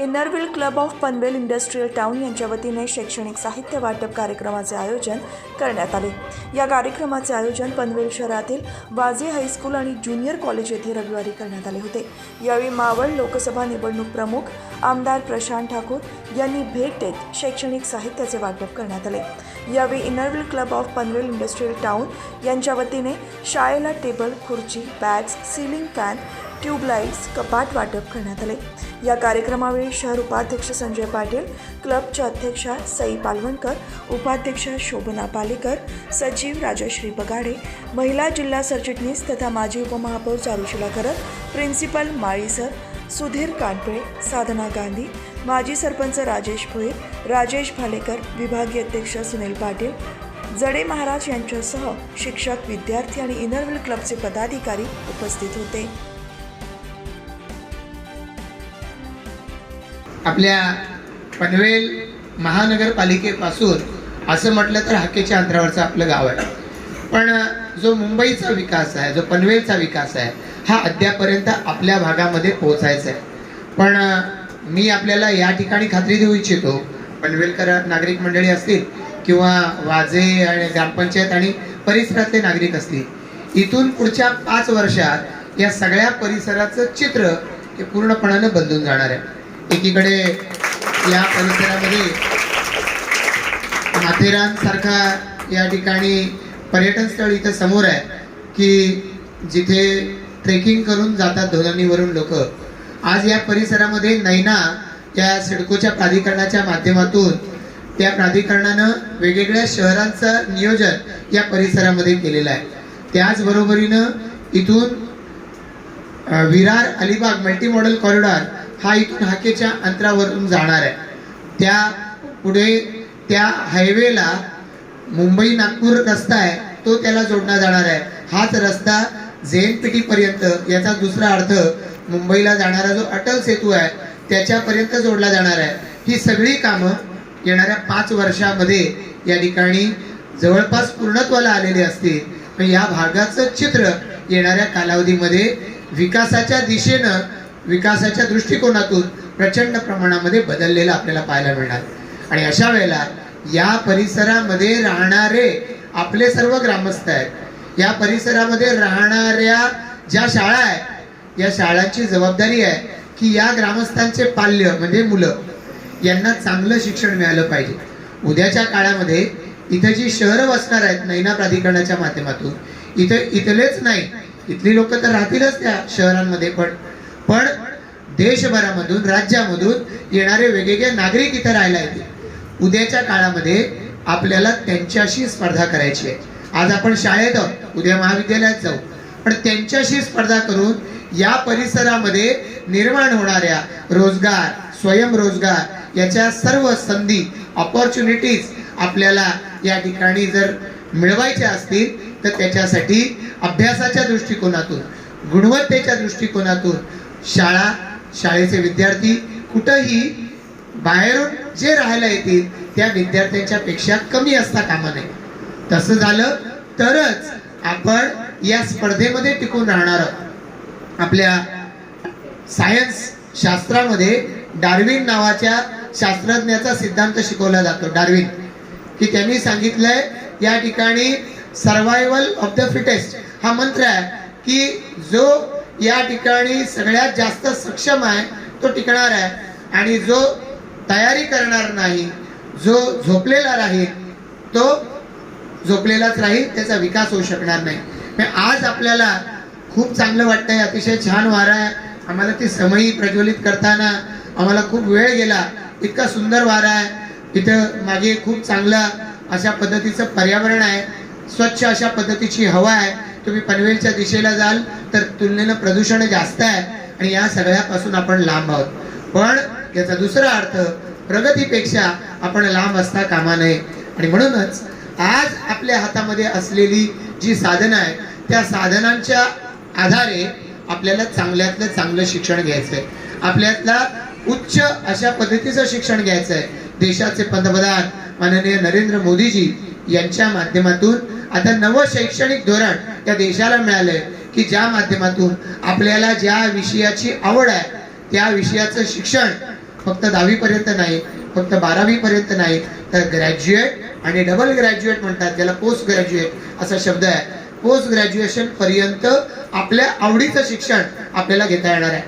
Inner wheel club of Panvel industrial town यांच्या वतीने शैक्षणिक साहित्य वाटप कार्यक्रमाचे आयोजन करण्यात आले. या कार्यक्रमाचे आयोजन पनवेल शहरातील वाझे हायस्कूल आणि ज्युनियर कॉलेज येथे रविवारी करण्यात आले होते. यावेळी मावळ लोकसभा निवडणूक प्रमुख आमदार प्रशांत ठाकूर यांनी भेट देत शैक्षणिक साहित्याचे वाटप करण्यात आले. यावेळी inner wheel club of Panvel industrial town यांच्या वतीने शाळेला टेबल खुर्ची बॅग्स सिलिंग फॅन ट्यूबलाईट्स कपाट वाटप करण्यात आले. या कार्यक्रमावेळी शहर उपाध्यक्ष संजय पाटील क्लबच्या अध्यक्षा सई पालवणकर उपाध्यक्षा शोभना पालेकर सचिव राजश्री बगाडे महिला जिल्हा सरचिटणीस तथा माजी उपमहापौर चारुशिला करत प्रिन्सिपल माळीसर सुधीर कानपळे साधना गांधी माजी सरपंच राजेश भोईर राजेश भालेकर विभागीय अध्यक्ष सुनील पाटील जडे महाराज यांच्यासह शिक्षक विद्यार्थी आणि इनरविल क्लबचे पदाधिकारी उपस्थित होते. आपल्या पनवेल महानगरपालिकेपासून असं म्हटलं तर हाकेच्या अंतरावरचं आपलं गाव आहे. पण जो मुंबईचा विकास आहे जो पनवेलचा विकास आहे हा अद्यापर्यंत आपल्या भागामध्ये पोहोचायचा आहे. पण मी आपल्याला या ठिकाणी खात्री देऊ इच्छितो पनवेलकर नागरिक मंडळी असतील किंवा वाजे आणि ग्रामपंचायत आणि परिसरातले नागरिक असतील इथून पुढच्या पाच वर्षात या सगळ्या परिसराचं चित्र हे पूर्णपणानं बदलून जाणार आहे. एकीकडे या परिसरामध्ये माथेरान सारखा या ठिकाणी पर्यटन स्थळ इथं समोर आहे की जिथे ट्रेकिंग करून जातात धोरणीवरून लोक. आज या परिसरामध्ये नैना या सिडकोच्या प्राधिकरणाच्या माध्यमातून त्या प्राधिकरणानं वेगवेगळ्या शहरांचं नियोजन या परिसरामध्ये केलेलं आहे. त्याचबरोबरीनं इथून Virar Alibag multi modal corridor हा इथून हाकेच्या अंतरावरून जाणार आहे. त्या पुढे त्या हायवेला मुंबई नागपूर रस्ता आहे तो त्याला जोडला जाणार आहे. हाच रस्ता जेएनपीटी पर्यंत याचा दुसरा अर्थ मुंबईला जाणारा जो अटल सेतू आहे त्याच्यापर्यंत जोडला जाणार आहे. ही सगळी कामं येणाऱ्या पाच वर्षामध्ये या ठिकाणी जवळपास पूर्णत्वाला आलेली असतील. पण या भागाचं चित्र येणाऱ्या कालावधीमध्ये विकासाच्या दिशेनं विकासाच्या दृष्टिकोनातून प्रचंड प्रमाणामध्ये बदललेलं आपल्याला पाहायला मिळणार. आणि अशा वेळेला या परिसरामध्ये राहणारे आपले सर्व ग्रामस्थ आहेत या परिसरामध्ये राहणाऱ्या ज्या शाळा आहेत या शाळांची जबाबदारी आहे की या ग्रामस्थांचे पाल्य म्हणजे मुलं यांना चांगलं शिक्षण मिळालं पाहिजे. उद्याच्या काळामध्ये इथं जी शहरं वसणार आहेत नैना प्राधिकरणाच्या माध्यमातून इथं इथलेच नाही इथली लोक तर राहतीलच त्या शहरांमध्ये पण पण देशभरामधून राज्यामधून येणारे वेगवेगळे नागरिक इथं राहायला येतील. उद्याच्या काळामध्ये आपल्याला त्यांच्याशी स्पर्धा करायची आहे. आज आपण शाळेत आहोत उद्या महाविद्यालयात जाऊ. पण त्यांच्याशी स्पर्धा करून या परिसरामध्ये निर्माण होणाऱ्या रोजगार स्वयंरोजगार याच्या सर्व संधी ऑपॉर्च्युनिटीज आपल्याला या ठिकाणी जर मिळवायच्या असतील तर त्याच्यासाठी अभ्यासाच्या दृष्टिकोनातून गुणवत्तेच्या दृष्टिकोनातून शाळा शाळेचे विद्यार्थी कुठंही बाहेरून जे राहायला येतील त्या विद्यार्थ्यांच्या पेक्षा कमी असता कामा नये. तसं झालं तरच आपण या स्पर्धेमध्ये टिकून राहणार आहोत. आपल्या सायन्स शास्त्रामध्ये डार्विन नावाच्या शास्त्रज्ञाचा सिद्धांत शिकवला जातो डार्विन. की त्यांनी सांगितलंय या ठिकाणी सर्वायवल ऑफ द फिटेस्ट हा मंत्र आहे. की जो या ठिकाणी सगळ्यात जास्त सक्षम आहे तो टिकणार आहे. आणि जो तयारी करणार नाही जो झोपलेला राहील तो झोपलेलाच राहील त्याचा विकास होऊ शकणार नाही. आज आपल्याला खूप चांगलं वाटतंय अतिशय छान वारा आहे. आम्हाला ती समयी प्रज्वलित करताना आम्हाला खूप वेळ गेला. इतका सुंदर वारा आहे. इथं मागे खूप चांगला अशा पद्धतीचं पर्यावरण आहे. स्वच्छ अशा पद्धतीची हवा आहे. तुम्ही पनवेलच्या दिशेला जाल तर तुलनेनं प्रदूषण जास्त आहे आणि या सगळ्यापासून आपण लांब आहोत. पण याचा दुसरा अर्थ प्रगतीपेक्षा आपण लांब असता कामा नये. आणि म्हणूनच आज आपल्या हातामध्ये असलेली जी साधनं आहे त्या साधनांच्या आधारे आपल्याला चांगल्यातलं चांगलं शिक्षण घ्यायचं आहे आपल्यातला उच्च अशा पद्धतीचं शिक्षण घ्यायचं आहे देशाचे पंतप्रधान माननीय नरेंद्र मोदीजी यांच्या माध्यमातून आता नवं शैक्षणिक धोरण त्या देशाला मिळालंय की ज्या माध्यमातून आपल्याला ज्या विषयाची आवड आहे त्या विषयाचं शिक्षण फक्त दहावीपर्यंत नाही फक्त बारावीपर्यंत नाही तर ग्रॅज्युएट आणि डबल ग्रॅज्युएट म्हणतात ज्याला पोस्ट ग्रॅज्युएट असा शब्द आहे. पोस्ट ग्रॅज्युएशन पर्यंत आपल्या आवडीचं शिक्षण आपल्याला घेता येणार आहे.